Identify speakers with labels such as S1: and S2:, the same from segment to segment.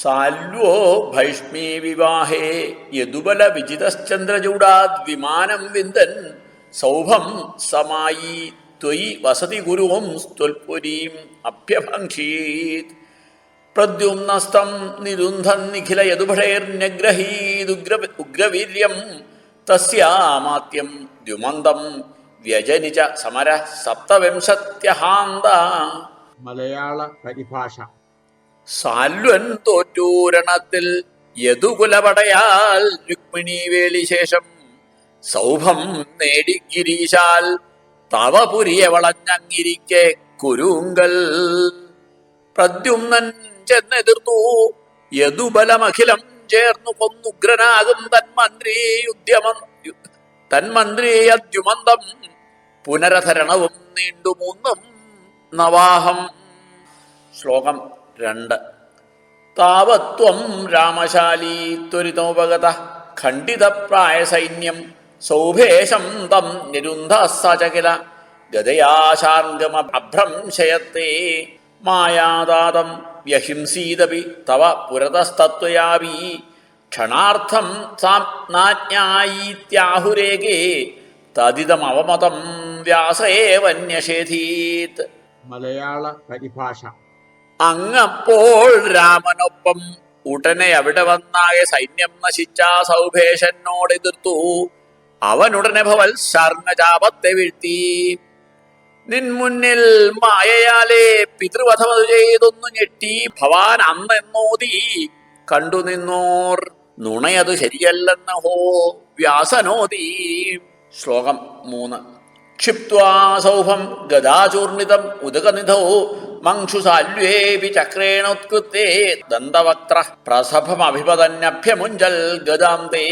S1: സാല്വോ ഭൈഷ്മീ വിവാഹേ യദുബല വിജിതശ്ചന്ദ്രചൂടാത് വിമാനം വിന്ദൻ സൗഭം സമായി ത്വയി വസതി ഗുരുവും സ്ത്വൽപുരീം അഭ്യഭംക്ഷീത് പ്രദ്യുമ്നസ്തം നിരുന്ധൻ നിഖില യദുഭടേർന്യഗ്രഹീദുഗ്ര ഉഗ്രവീര്യം തസ്യാമാത്യം ദ്യുമന്തം വ്യജനിച്ച സമര സപ്തവിംശത്യഹാന്ത.
S2: മലയാള പരിഭാഷ.
S1: സാല്വൻ തോറ്റൂരണത്തിൽ യദുകുലപടയാൽ രുക്മിണി വേളിശേഷം സൗഭം നേടി ഗിരീശാൽ തവപുരിയ വളഞ്ഞങ്ങിരിക്കെ കുരുങ്കൽ. പ്രദ്യുമ്നൻ ചെന്നെതിർത്തു യദുബലമഖിലം ചേർന്നു കൊന്നുഗ്രനാകും തന്മന്ത്രി ഉദ്യമം തന്മന്ത്രി അദ്യുമന്തം പുനരധരണവും നീണ്ടുമൂന്നും നവാഹം. ശ്ലോകം രണ്ട്. താവത്വം രാമശാലി ത്വരിതോപഗത. ഖണ്ഡിതപ്രായ സൈന്യം സൗഭേശം തം നിരുന്ധ സചകില ഗതയാശാർഗമഭ്രംശയത്തെ മായാദാതം വ്യഹിംസീതപി തവ പുരതസ്തത്വയാവി. ക്ഷണാർത്ഥം സാജ്ഞായീത്യാഹുരേകേ തദിതമവമതം വ്യാസേവന്യഷേധീത്.
S2: മലയാള പരിഭാഷ.
S1: അങ്ങപ്പോൾ രാമനൊപ്പം ഉടനെ അവിടെ വന്നായ സൈന്യം നശിച്ച സൗഭേഷനോട് എതിർത്തു. അവനുടനെ ഭവൽ ശർണചാപത്തെ വീഴ്ത്തി. നിൻ മുന്നിൽ മായയാലെ പിതൃവധമതു ചെയ്തൊന്നു ഞെട്ടി. ഭവാൻ അന്നെന്നോതി കണ്ടു നിന്നോർ നുണയത് ശരിയല്ലെന്ന ഹോ വ്യാസനോതി. ശ്ലോകം മൂന്ന്. ക്ഷിപ്വാ സൗഭം ഗദാചൂർണിതം ഉദകനിധൗ. മങ്ഷുസാല്വേപി ചക്രേണോത്കൃത്തേ ദന്തവക്ത്ര പ്രസഭമഭിപതന്യഭ്യമുഞ്ചൽ ഗദാന്തേ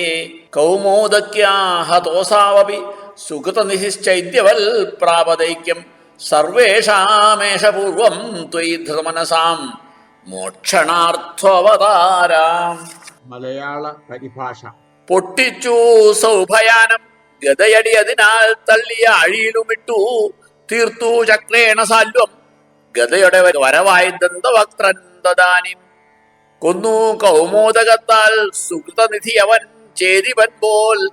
S1: കൗമോദക്യാഹതോസാവപി സുകൃതനിശ്ചൈദ്യവൽ പ്രാപദൈക്യം സർവേഷാമേഷ പൂർവം ത്വയി ധൃതമനസാം മോക്ഷണാർത്ഥവതാരാം.
S2: മലയാള പരിഭാഷ.
S1: പൊട്ടിച്ചു സൗഭയാനം ഗതയടി അതിനാൽ തള്ളിയ അഴിയിലുമിട്ടു തീർത്തു ചക്രേണ സാല്വം ഗതയുടെ വരവായി ദന്തവക്ത്രൻ തദാനിം കൊന്നു കൗമോദകത്താൽ സുഹൃതനിധി അവൻ ചേരിവൻ പോൽ.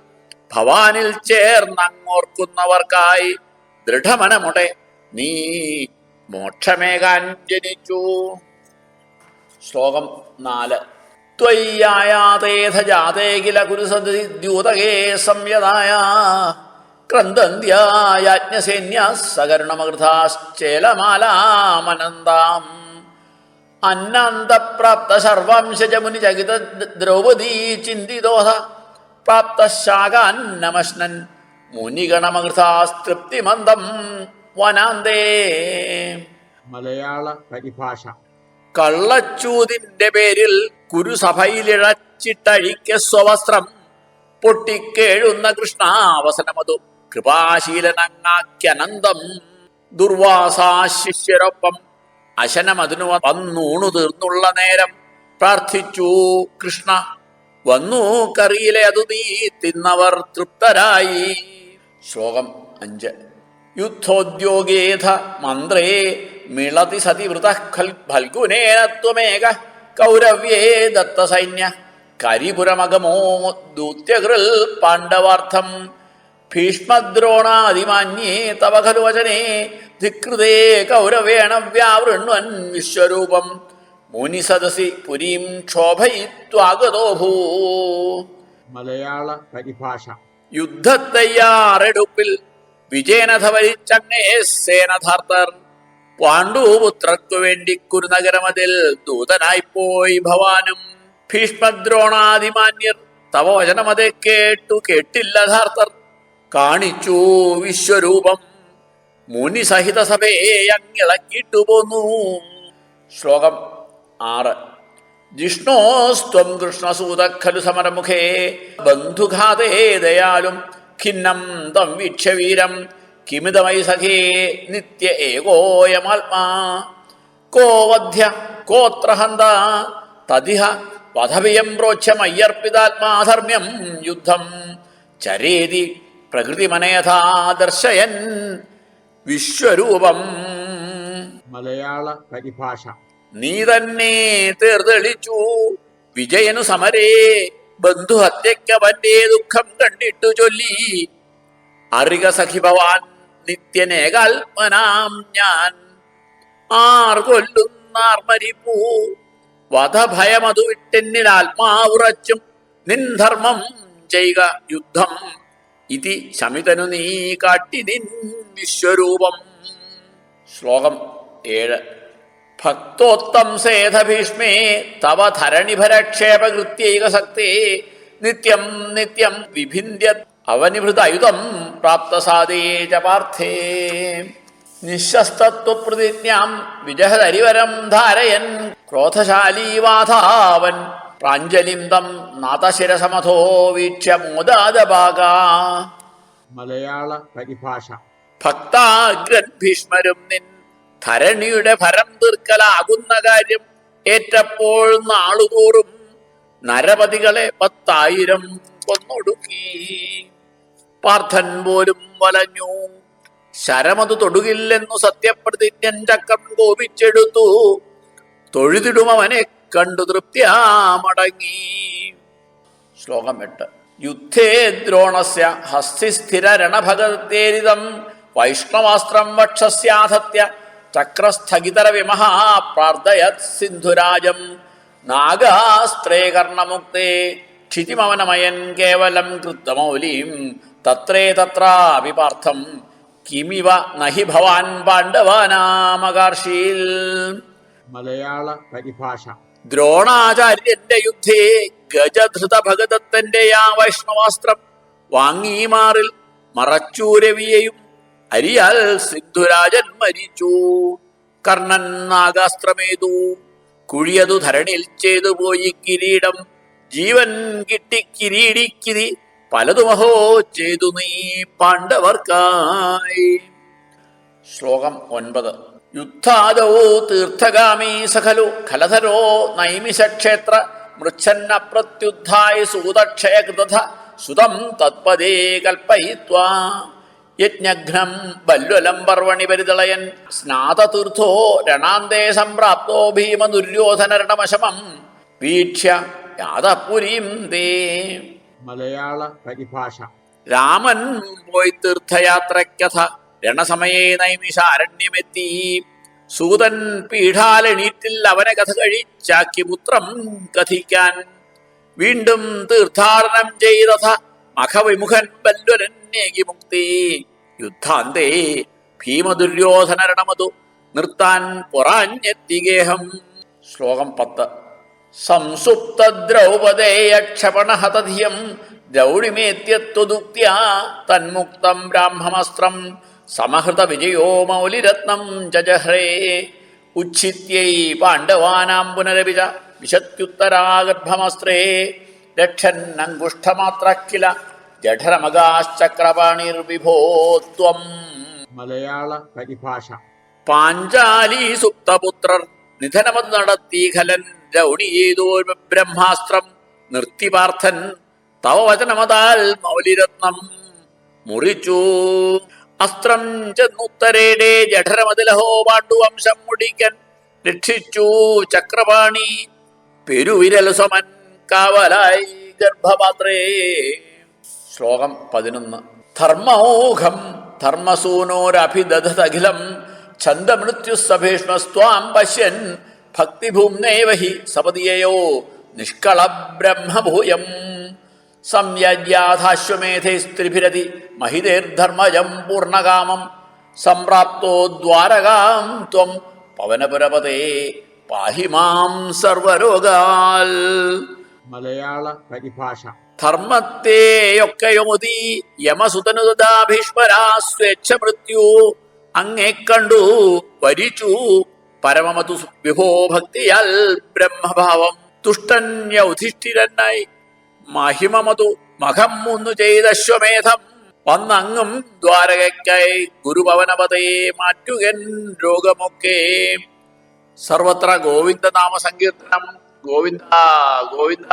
S1: ഭവാനിൽ ചേർന്നങ്ങോർക്കുന്നവർക്കായി ദൃഢമനമുടെ നീ മോക്ഷമേകാൻ ജനിച്ചു ശ്ലോകം നാല്. ത്വയ്യായാതേധ ജാതേ കില കുരുസതി ദ്യൂതകേ സംയതായ അന്നന്തപ്രാപ്ത സർവംശജമുനി ചകിത ദ്രൗപദീ ചിന്തിദോഹ പ്രാപ്ത ശാകാന്നമശ്നൻ വനാന്തേ
S2: മലയാള പരിഭാഷ
S1: കള്ളച്ചൂതിന്റെ പേരിൽ കുരുസഭയിലിഴച്ചിട്ടഴിക്ക സ്വവസ്ത്രം പൊട്ടിക്കേഴുന്ന കൃഷ്ണാവസനമതു. കൃപാശീലനങ്ങാക്യനന്തം ദുർവാസാശിഷ്യരൊപ്പം അശനമതിനു വന്നൂണു തീർന്നുള്ള നേരം പ്രാർത്ഥിച്ചു കൃഷ്ണ വന്നു കറിയിലെ അതു നീ തിന്നവർ തൃപ്തരായി. ശ്ലോകം അഞ്ച്. യുദ്ധോദ്യോഗേധ മന്ത്രേ മിളതി സതി വൃത ഫൽഗുനേനത്വമേക ത്വമേക കൗരവ്യേ ദത്തസൈന്യ കരിപുരമകമോ ദൂത്യകൃൽ പാണ്ഡവാർത്ഥം ഭീഷ്മദ്രോണാതിമാന്യേ തവ ഖലു വചനേ ധികൃതേ കൗരവേണ വ്യാവൃണ്വൻ വിശ്വരൂപം. മുനിസദസി പുരീം ക്ഷോഭയിത്വാഗതോഭൂ
S2: മലയാള പരിഭാഷ.
S1: യുദ്ധത്തയ്യാറെടുപ്പിൽ വിജയനഥ വരിച്ചങ്ങേ സേനധാർത്തർ. പാണ്ഡുപുത്രർക്കു വേണ്ടി കുരുനഗരമതിൽ ദൂതനായി പോയി ഭവാനും. ഭീഷ്മദ്രോണാതിമാന്യർ തവ വചനമതെ കേട്ടു കേട്ടില്ല ധാർത്തർ. കാണിച്ചു വിശ്വരൂപം. മുനിസഹിത സഭയെ അങ്ങിളക്കിട്ടു പോന്നു ശ്ലോകം ആറ്. ജിഷ്ണോസ്ത്വം കൃഷ്ണസൂത ഖലു സമരമുഖേ. ബന്ധുഘാതേ ദയാലും ഖിന്നം തം വീക്ഷവീരം കിമിതമൈ സഖേ നിത്യ ഏകോയമാത്മാ. കോവധ്യ കോത്രഹന്ത തതിഹ പദവിയം പ്രോച്ഛമയ്യർപ്പിതാത്മാധർമ്മ്യം യുദ്ധം. ചരേതി പ്രകൃതിമനയഥാ ദർശയൻ വിശ്വരൂപം.
S2: മലയാള പരിഭാഷ.
S1: നീ തന്നെ തീർത്തെളിച്ചു വിജയനു സമരേ. ബന്ധുഹത്യക്കവന്റെ ദുഃഖം കണ്ടിട്ടു ചൊല്ലി. അറിക സഖി ഭവാൻ നിത്യനേകാത്മനാം ഞാൻ. ആർ കൊല്ലുന്നാർ മരിപ്പൂ വധഭയമതു വിട്ടെന്നിൽ ആത്മാവുറച്ചും നിൻ ധർമ്മം ചെയ്യുക യുദ്ധം. ഇതി ശമിതനു നീ കാട്ടി നിൻ വിശ്വരൂപം. ശ്ലോകം ഏഴ്. ഭക്തോത്തം സേധ ഭീഷ്മേ തവ ധരണിഭരക്ഷേപകൃത്യൈകസക്തേ നിത്യം നിത്യം വിഭിന്ദ്യ അവനിഭൃതയുധം പ്രാപ്തസാദേ ച പാർത്ഥേ നിശസ്തത്വപ്രതിജ്ഞാം വിജഹരിവരം ധാരയൻ ക്രോധശാലീ വാധാവൻ നാഥശിരസമഥോ വീക്ഷ മോദാദാക വീക്ഷ്യ മോദാദഭാഗ
S2: മലയാള പരിഭാഷ.
S1: ഭക്താഗ്രൻ ഭീഷ്മരും നിൻ ധരണിയുടെ ഭരം തീർക്കലാകുന്ന കാര്യം ഏറ്റപ്പോൾ നാളുതോറും നരപതികളെ പത്തായിരം കൊന്നൊടുക്കി. പാർത്ഥൻ പോലും വലഞ്ഞു. ശരമതു തൊടുകില്ലെന്നു സത്യപ്രതിജ്ഞൻ ചക്രം കോപിച്ചെടുത്തു. തൊഴുതിടും അവനെ കണ്ടു തൃപ്തിയാമടങ്ങി. ശ്ലോകം എട്ട്. യുദ്ധേ ദ്രോണസ്യ ഹസ്തിസ്ഥിര രണഭഗത്തേരിതം വൈഷ്ണവാസ്ത്രം വക്ഷസ്യാധത്യ ചക്രസ്ഥഗിതര വിമഹ പ്രാർത്ഥയത് സിന്ധുരാജം നാഗാസ്ത്രേ കർണമുക്തേ ക്ഷിതിമവനമയൻ കേവലം കൃത്തമൗലിം തത്രേ തത്രാപി പാർത്ഥം കിമിവ നഹി ഭവാൻ പാണ്ഡവാനാമകാർഷീൽ
S2: മലയാള പരിഭാഷ.
S1: ദ്രോണാചാര്യന്റെ യുദ്ധേ ഗജധൃത ഭഗതത്തന്റെ ആ വൈഷ്ണവാസ്ത്രം വാങ്ങീമാറിൽ മറച്ചൂരവിയെയും അരിയാൽ സിന്ധുരാജൻ മരിച്ചു. കർണൻ നാഗാസ്ത്രമേതു കുഴിയതു ധരണിൽ ചെയ്തു പോയി കിരീടം. ജീവൻ കിട്ടി കിരീടിക്കിരി പലതുമഹോ ചെയ്തു നീ പാണ്ഡവർക്കായി. ശ്ലോകം ഒൻപത്. യുദ്ധാദോ തീർത്ഥഗാമീ സഖലു ഖലധരോ നൈമിഷക്ഷേത്ര മൃച്ഛന്ന പ്രത്യുദ്ധായ സൂതക്ഷയകൃത സുതം തത്പദേ കൽപ്പയിത്വാ. യജ്ഞഘ്നം ബല്വലം പർവണി പരിതളയൻ സ്നാതതീർത്ഥോ രണാന്തേ സംപ്രാപ്തോ ഭീമ ദുര്യോധനരണമശമം വീക്ഷ്യ യാതപുരീം തേ.
S2: മലയാള പരിഭാഷ.
S1: രാമൻ പോയി തീർത്ഥയാത്രയ്ക്കഥ. രണസമയേ നൈമിഷ അരണ്യമെത്തി. സൂതൻ പീഠാലെണീറ്റിൽ അവനെ കഥ കഴിച്ചാക്കി പുത്രം കഥിക്കാൻ. വീണ്ടും തീർത്ഥാടനം ചെയ്തഥ മഖവിമുഖൻ ബല്വരന്നേകി മുക്തി. യുദ്ധാന്തേ ഭീമദുര്യോധനരണമതു നിർത്താൻ പൊറാഞ്ഞെത്തിഗേഹം ശ്ലോകം പത്ത്. സംസുപ്ത ദ്രൗപദേയക്ഷപണഹതധിയം ദ്രൗഡിമേത്യത്വദുക്ത്യാ തന്മുക്തം ബ്രാഹ്മമസ്ത്രം സമഹൃത വിജയോ മൗലിരത്നം ചജഹ്രേ ഉച്ഛിത്യൈ പാണ്ഡവാനാം പുനരവിജ വിശത്യുത്തരാഗർഭമസ്ത്രേ. രക്ഷന്നങ്കുഷ്ഠമാത്ര കില ജഠരമകാശ്ചക്രപാണിർവിഭോ വിഭോത്വം
S2: മലയാള പരിഭാഷ.
S1: പാഞ്ചാലി സുപ്തപുത്രർ നിധനമത് നടത്തി ഖലൻ രൗണി ചെയ്തോ ബ്രഹ്മാസ്ത്രം നിർത്തി പാർത്ഥൻ തവ വചനമതാൽ മൗലിരത്നം മുറിച്ചു. അസ്ത്രം ചെന്നുത്തരേടെ ജഠരമതിലഹോ പാണ്ഡുവംശം മുടിക്കൻ രക്ഷിച്ചു ചക്രപാണി. പെരുവിരൽ സമൻ കാവലായി ഗർഭപാത്രേ. ശ്ലോകം പതിനൊന്ന്. ധർമ്മോഹം ധർമ്മസൂനോരഭിദധതഖിലം ഛന്ദമൃത്യുസഭീഷ്മസ്ത്വാം പശ്യൻ ഭക്തിഭൂമ്നേവ ഹി സപതിയയോ നിഷ്കള ബ്രഹ്മഭൂയം സംയജ്യാധാശ്വമേധേ സ്ത്രീഭിരതി മഹിതേർധർമ്മജം പൂർണകാമം സംപ്രാപ്തോ ദ്വാരകാം ത്വം പവനപുരപതേ പാഹി മാം സർവരോഗാൽ.
S2: മലയാള പരിഭാഷ.
S1: ധർമ്മത്തെയൊക്കെയുമുതി യമസുതനുദാഭീഷ്മരാ സ്വേച്ഛ മൃത്യു. അങ്ങേ കണ്ടു വരിച്ചു പരമമതു വിഭോ ഭക്തിയാൽ ബ്രഹ്മഭാവം. തുഷ്ടന്യ യൗധിഷ്ഠിരനായി മഹിമമതു മഖം മുന്നു ചെയ്തശ്വമേധം. വന്നങ്ങും ദ്വാരകയ്ക്കായി ഗുരുഭവനപതയെ മാറ്റുകൻ രോഗമൊക്കെ. സർവത്ര ഗോവിന്ദനാമ സങ്കീർത്തനം ഗോവിന്ദ ഗോവിന്ദ.